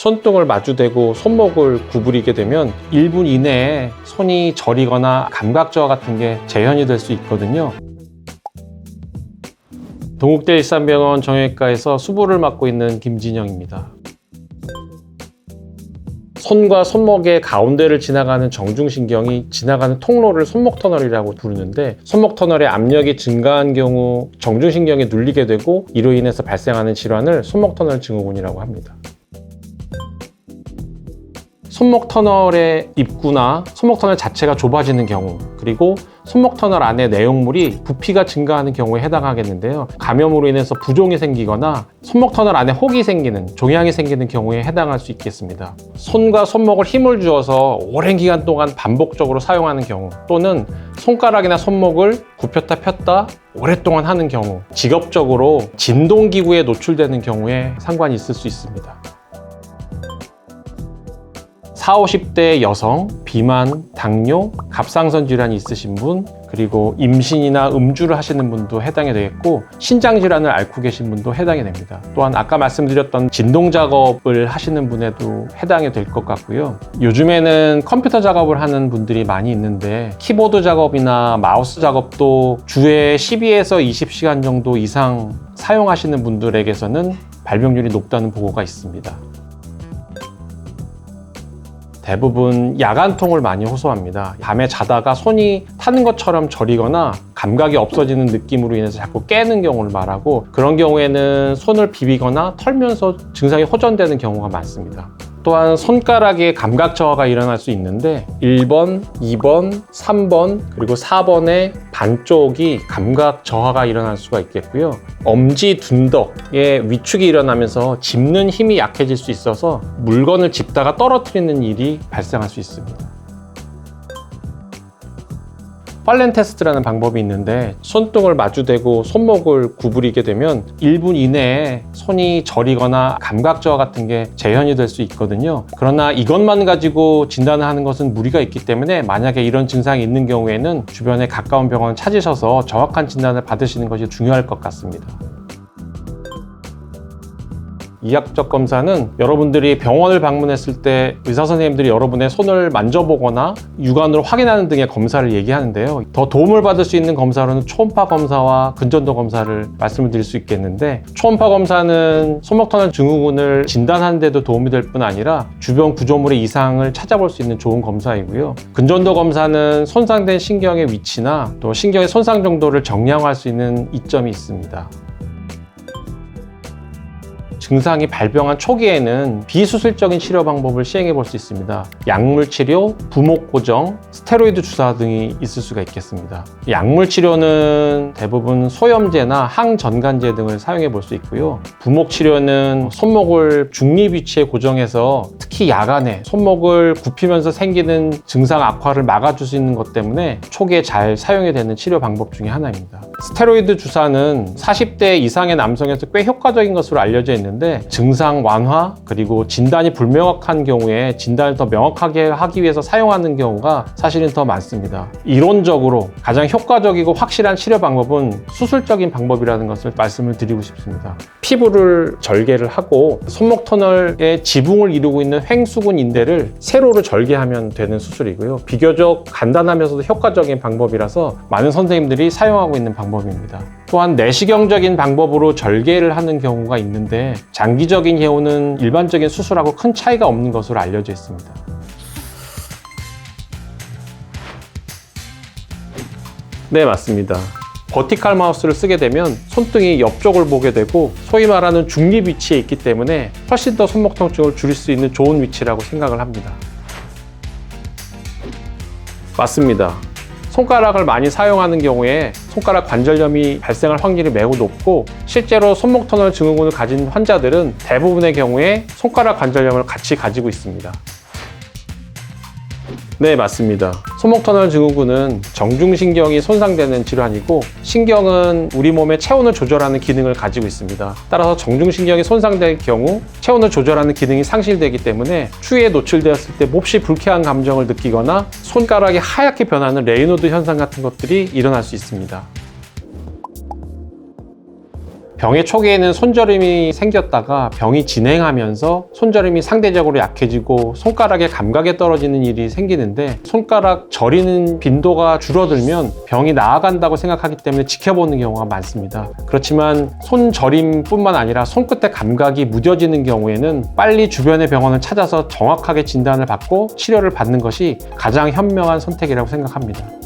손등을 마주대고 손목을 구부리게 되면 1분 이내에 손이 저리거나 감각 저하 같은 게 재현이 될 수 있거든요. 동국대 일산병원 정형외과에서 수부를 맡고 있는 김진영입니다. 손과 손목의 가운데를 지나가는 정중신경이 지나가는 통로를 손목 터널이라고 부르는데 손목 터널의 압력이 증가한 경우 정중신경이 눌리게 되고 이로 인해서 발생하는 질환을 손목 터널 증후군이라고 합니다. 손목 터널의 입구나 손목 터널 자체가 좁아지는 경우 그리고 손목 터널 안에 내용물이 부피가 증가하는 경우에 해당하겠는데요. 감염으로 인해서 부종이 생기거나 손목 터널 안에 혹이 생기는 종양이 생기는 경우에 해당할 수 있겠습니다. 손과 손목을 힘을 주어서 오랜 기간 동안 반복적으로 사용하는 경우 또는 손가락이나 손목을 굽혔다 폈다 오랫동안 하는 경우 직업적으로 진동기구에 노출되는 경우에 상관이 있을 수 있습니다. 4, 50대 여성, 비만, 당뇨, 갑상선 질환이 있으신 분, 그리고 임신이나 음주를 하시는 분도 해당이 되겠고 신장 질환을 앓고 계신 분도 해당이 됩니다. 또한 아까 말씀드렸던 진동 작업을 하시는 분에도 해당이 될 것 같고요. 요즘에는 컴퓨터 작업을 하는 분들이 많이 있는데 키보드 작업이나 마우스 작업도 주에 12에서 20시간 정도 이상 사용하시는 분들에게서는 발병률이 높다는 보고가 있습니다. 대부분 야간통을 많이 호소합니다. 밤에 자다가 손이 타는 것처럼 저리거나 감각이 없어지는 느낌으로 인해서 자꾸 깨는 경우를 말하고 그런 경우에는 손을 비비거나 털면서 증상이 호전되는 경우가 많습니다. 또한 손가락에 감각 저하가 일어날 수 있는데 1번, 2번, 3번, 그리고 4번의 반쪽이 감각 저하가 일어날 수가 있겠고요. 엄지 둔덕에 위축이 일어나면서 짚는 힘이 약해질 수 있어서 물건을 짚다가 떨어뜨리는 일이 발생할 수 있습니다. 팔렌 테스트라는 방법이 있는데 손등을 마주대고 손목을 구부리게 되면 1분 이내에 손이 저리거나 감각 저하 같은 게 재현이 될 수 있거든요. 그러나 이것만 가지고 진단을 하는 것은 무리가 있기 때문에 만약에 이런 증상이 있는 경우에는 주변에 가까운 병원 찾으셔서 정확한 진단을 받으시는 것이 중요할 것 같습니다. 이학적 검사는 여러분들이 병원을 방문했을 때 의사 선생님들이 여러분의 손을 만져보거나 육안으로 확인하는 등의 검사를 얘기하는데요. 더 도움을 받을 수 있는 검사로는 초음파 검사와 근전도 검사를 말씀을 드릴 수 있겠는데 초음파 검사는 손목터널 증후군을 진단하는 데도 도움이 될 뿐 아니라 주변 구조물의 이상을 찾아볼 수 있는 좋은 검사이고요. 근전도 검사는 손상된 신경의 위치나 또 신경의 손상 정도를 정량할 수 있는 이점이 있습니다. 증상이 발병한 초기에는 비수술적인 치료 방법을 시행해 볼 수 있습니다. 약물 치료, 부목 고정, 스테로이드 주사 등이 있을 수가 있겠습니다. 약물 치료는 대부분 소염제나 항전간제 등을 사용해 볼 수 있고요. 부목 치료는 손목을 중립 위치에 고정해서 특히 야간에 손목을 굽히면서 생기는 증상 악화를 막아줄 수 있는 것 때문에 초기에 잘 사용이 되는 치료 방법 중에 하나입니다. 스테로이드 주사는 40대 이상의 남성에서 꽤 효과적인 것으로 알려져 있는데 증상 완화 그리고 진단이 불명확한 경우에 진단을 더 명확하게 하기 위해서 사용하는 경우가 사실은 더 많습니다. 이론적으로 가장 효과적이고 확실한 치료 방법은 수술적인 방법이라는 것을 말씀을 드리고 싶습니다. 피부를 절개를 하고 손목 터널의 지붕을 이루고 있는 횡수근 인대를 세로로 절개하면 되는 수술이고요. 비교적 간단하면서도 효과적인 방법이라서 많은 선생님들이 사용하고 있는 방법입니다. 또한 내시경적인 방법으로 절개를 하는 경우가 있는데 장기적인 경우는 일반적인 수술하고 큰 차이가 없는 것으로 알려져 있습니다. 네, 맞습니다. 버티칼 마우스를 쓰게 되면 손등이 옆쪽을 보게 되고 소위 말하는 중립 위치에 있기 때문에 훨씬 더 손목 통증을 줄일 수 있는 좋은 위치라고 생각을 합니다. 맞습니다. 손가락을 많이 사용하는 경우에 손가락 관절염이 발생할 확률이 매우 높고 실제로 손목 터널 증후군을 가진 환자들은 대부분의 경우에 손가락 관절염을 같이 가지고 있습니다. 네, 맞습니다. 손목터널 증후군은 정중신경이 손상되는 질환이고 신경은 우리 몸의 체온을 조절하는 기능을 가지고 있습니다. 따라서 정중신경이 손상될 경우 체온을 조절하는 기능이 상실되기 때문에 추위에 노출되었을 때 몹시 불쾌한 감정을 느끼거나 손가락이 하얗게 변하는 레이노드 현상 같은 것들이 일어날 수 있습니다. 병의 초기에는 손저림이 생겼다가 병이 진행하면서 손저림이 상대적으로 약해지고 손가락의 감각에 떨어지는 일이 생기는데 손가락 저리는 빈도가 줄어들면 병이 나아간다고 생각하기 때문에 지켜보는 경우가 많습니다. 그렇지만 손저림뿐만 아니라 손끝의 감각이 무뎌지는 경우에는 빨리 주변의 병원을 찾아서 정확하게 진단을 받고 치료를 받는 것이 가장 현명한 선택이라고 생각합니다.